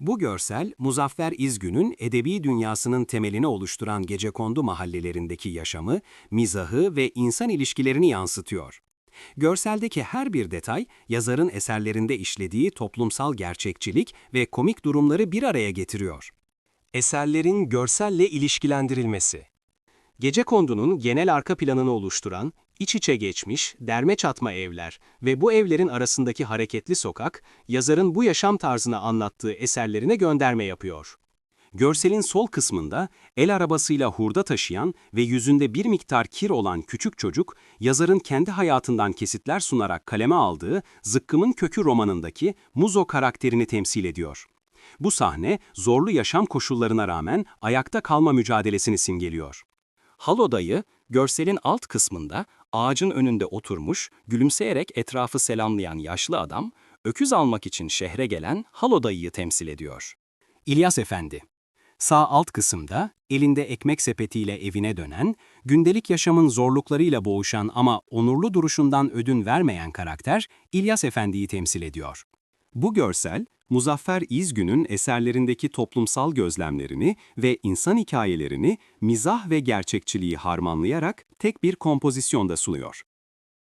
Bu görsel, Muzaffer İzgün'ün edebi dünyasının temelini oluşturan gecekondu mahallelerindeki yaşamı, mizahı ve insan ilişkilerini yansıtıyor. Görseldeki her bir detay, yazarın eserlerinde işlediği toplumsal gerçekçilik ve komik durumları bir araya getiriyor. Eserlerin görselle ilişkilendirilmesi. Gecekondu'nun genel arka planını oluşturan, iç içe geçmiş, derme çatma evler ve bu evlerin arasındaki hareketli sokak, yazarın bu yaşam tarzını anlattığı eserlerine gönderme yapıyor. Görselin sol kısmında el arabasıyla hurda taşıyan ve yüzünde bir miktar kir olan küçük çocuk, yazarın kendi hayatından kesitler sunarak kaleme aldığı Zıkkımın Kökü romanındaki Muzo karakterini temsil ediyor. Bu sahne zorlu yaşam koşullarına rağmen ayakta kalma mücadelesini simgeliyor. Halo dayı, görselin alt kısmında ağacın önünde oturmuş, gülümseyerek etrafı selamlayan yaşlı adam, öküz almak için şehre gelen Halo dayıyı temsil ediyor. İlyas Efendi. Sağ alt kısımda elinde ekmek sepetiyle evine dönen, gündelik yaşamın zorluklarıyla boğuşan ama onurlu duruşundan ödün vermeyen karakter İlyas Efendi'yi temsil ediyor. Bu görsel, Muzaffer İzgün'ün eserlerindeki toplumsal gözlemlerini ve insan hikayelerini mizah ve gerçekçiliği harmanlayarak tek bir kompozisyonda sunuyor.